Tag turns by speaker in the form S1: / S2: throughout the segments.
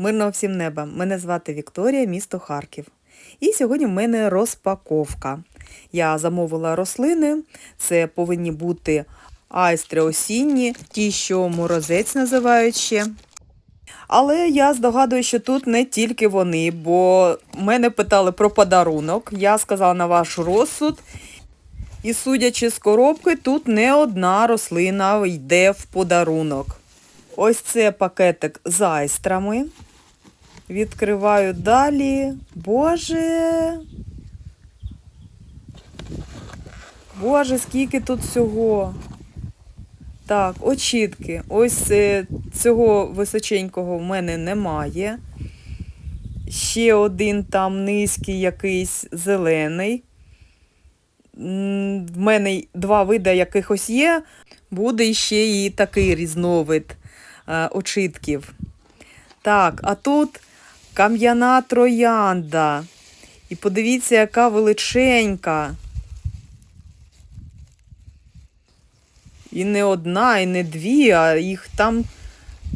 S1: Мирного всім неба! Мене звати Вікторія, місто Харків. І сьогодні в мене розпаковка. Я замовила рослини. Це повинні бути айстри осінні, ті, що морозець називають ще. Але я здогадую, що тут не тільки вони, бо мене питали про подарунок. Я сказала на ваш розсуд. І судячи з коробки, тут не одна рослина йде в подарунок. Ось це пакетик з айстрами. Відкриваю далі. Боже. Боже, скільки тут всього. Так, очітки. Ось е, цього височенького в мене немає. Ще один там низький якийсь зелений. В мене два види якихось є. Буде ще і такий різновид е, очитків. Так, а тут кам'яна троянда. І подивіться, яка величенька. І не одна, і не дві, а їх там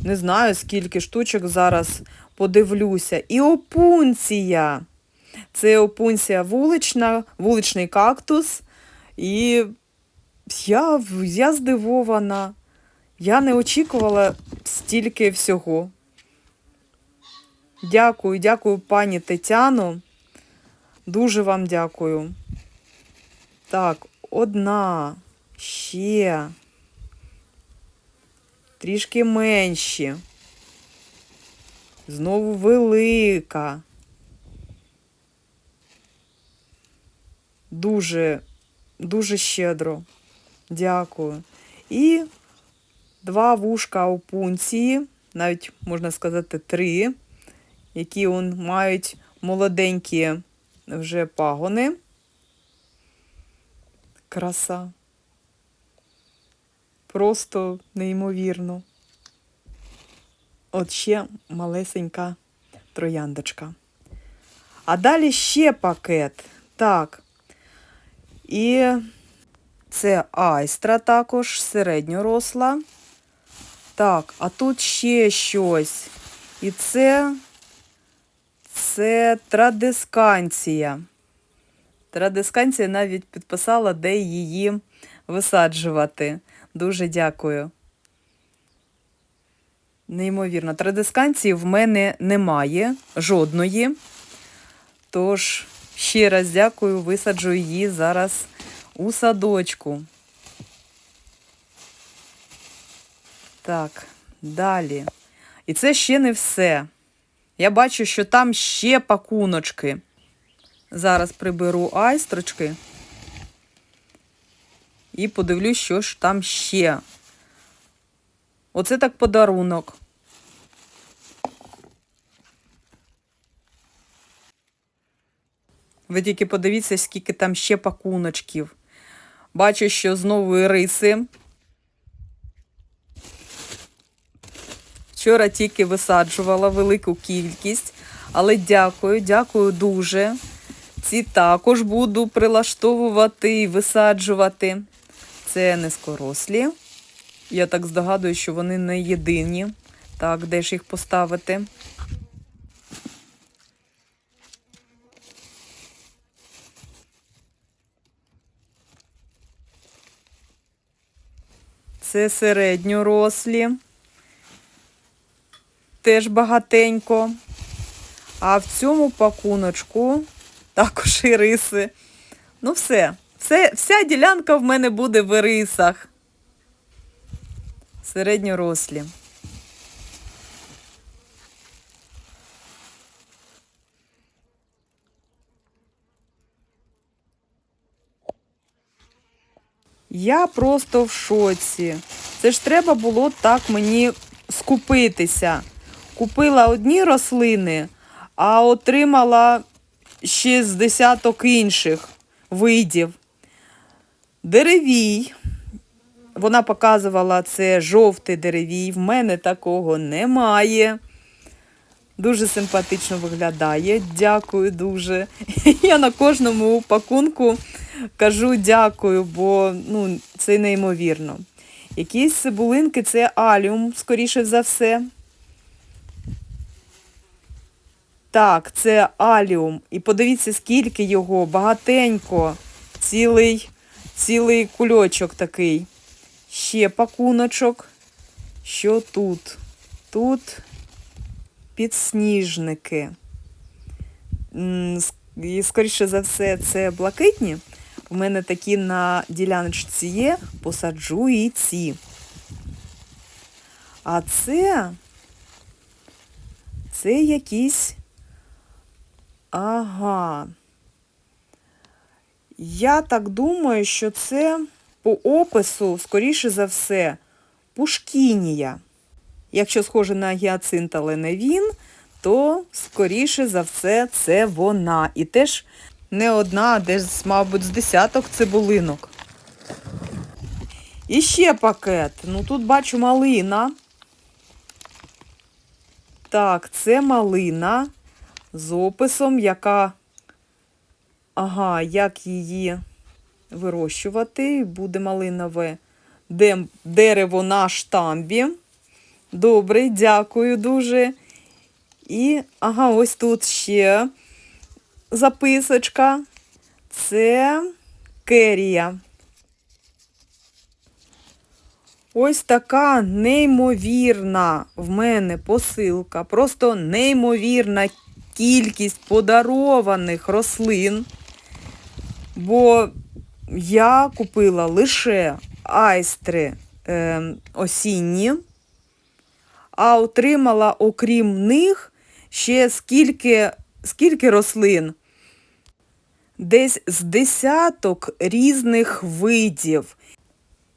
S1: не знаю скільки штучок зараз подивлюся. І опунція. Це опунція вулична, вуличний кактус. І я, я здивована. Я не очікувала стільки всього. Дякую, дякую, пані Тетяно. Дуже вам дякую. Так, одна, ще. Трішки менші. Знову велика. Дуже, дуже щедро. Дякую. І два вушка опунції, навіть можна сказати, три, які он, мають молоденькі вже пагони. Краса. Просто неймовірно. От ще малесенька трояндочка. А далі ще пакет. Так. І це айстра також середньоросла. Так, а тут ще щось. І це, це традисканція. Традисканція навіть підписала, де її висаджувати. Дуже дякую. Неймовірно, традисканції в мене немає жодної. Тож, ще раз дякую, висаджу її зараз у садочку. Так, далі. І це ще не все. Я бачу, що там ще пакуночки. Зараз приберу айстрочки і подивлюсь, що ж там ще. Оце так подарунок. Ви тільки подивіться, скільки там ще пакуночків. Бачу, що знову іриси. Вчора тільки висаджувала велику кількість, але дякую, дякую дуже. Ці також буду прилаштовувати і висаджувати. Це низкорослі. Я так здогадую, що вони не єдині. Так, де ж їх поставити? Це середньорослі. Теж багатенько. А в цьому пакуночку також іриси. Ну, все. все. Вся ділянка в мене буде в ірисах. Середньорослі. Я просто в шоці. Це ж треба було так мені скупитися. Купила одні рослини, а отримала ще з десяток інших видів. Деревій. Вона показувала це жовтий деревій. В мене такого немає. Дуже симпатично виглядає. Дякую дуже. Я на кожному пакунку кажу дякую, бо ну, це неймовірно. Якісь цибулинки це аліум, скоріше за все. Так, це аліум. І подивіться, скільки його, багатенько, цілий, цілий кульочок такий. Ще пакуночок. Що тут? Тут підсніжники. І, скоріше за все, це блакитні. У мене такі на діляночці є, посаджу і ці. А це, це якісь. Ага. Я так думаю, що це по опису, скоріше за все, пушкінія. Якщо схоже на гіацинт, але не він, то скоріше за все це вона. І теж не одна, а десь, мабуть, з десяток цибулинок. І ще пакет. Ну тут бачу малина. Так, це малина з описом, яка. Ага, як її вирощувати. Буде малинове дерево на штамбі. Добре, дякую дуже. І, ага, ось тут ще записочка. Це керія. Ось така неймовірна в мене посилка, просто неймовірна кількість подарованих рослин. Бо я купила лише айстри е, осінні, а отримала, окрім них, ще скільки, скільки рослин? Десь з десяток різних видів.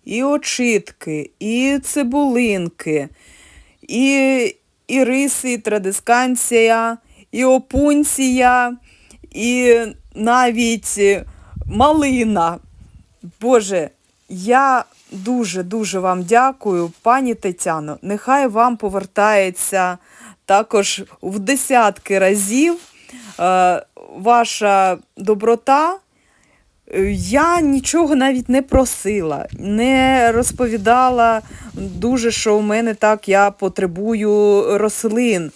S1: І очитки, і цибулинки, і, риси, і традисканція, і опунція, і навіть малина. Боже, я дуже-дуже вам дякую, пані Тетяно. Нехай вам повертається також в десятки разів е, ваша доброта. Е, Я нічого навіть не просила, не розповідала дуже, що у мене так я потребую рослин.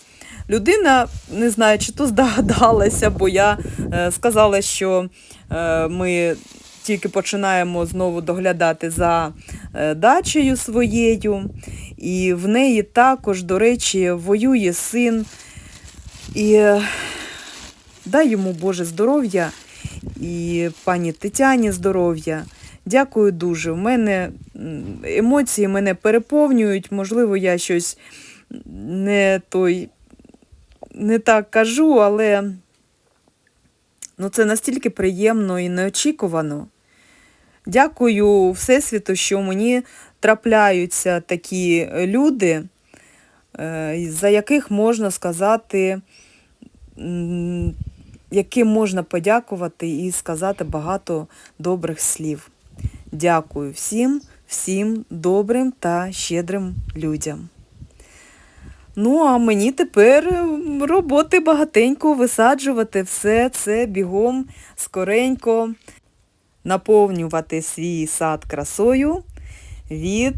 S1: Людина, не знаю, чи то здогадалася, бо я е, сказала, що е, ми тільки починаємо знову доглядати за е, дачею своєю. І в неї також, до речі, воює син. І дай йому Боже здоров'я і пані Тетяні здоров'я. Дякую дуже. У мене емоції мене переповнюють. Можливо, я щось не той не так кажу, але ну, це настільки приємно і неочікувано. Дякую Всесвіту, що мені трапляються такі люди, е, за яких можна сказати, яким можна подякувати і сказати багато добрих слів. Дякую всім, всім добрим та щедрим людям. Ну, а мені тепер роботи багатенько висаджувати все це бігом скоренько, наповнювати свій сад красою від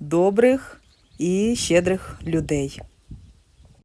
S1: добрих і щедрих людей.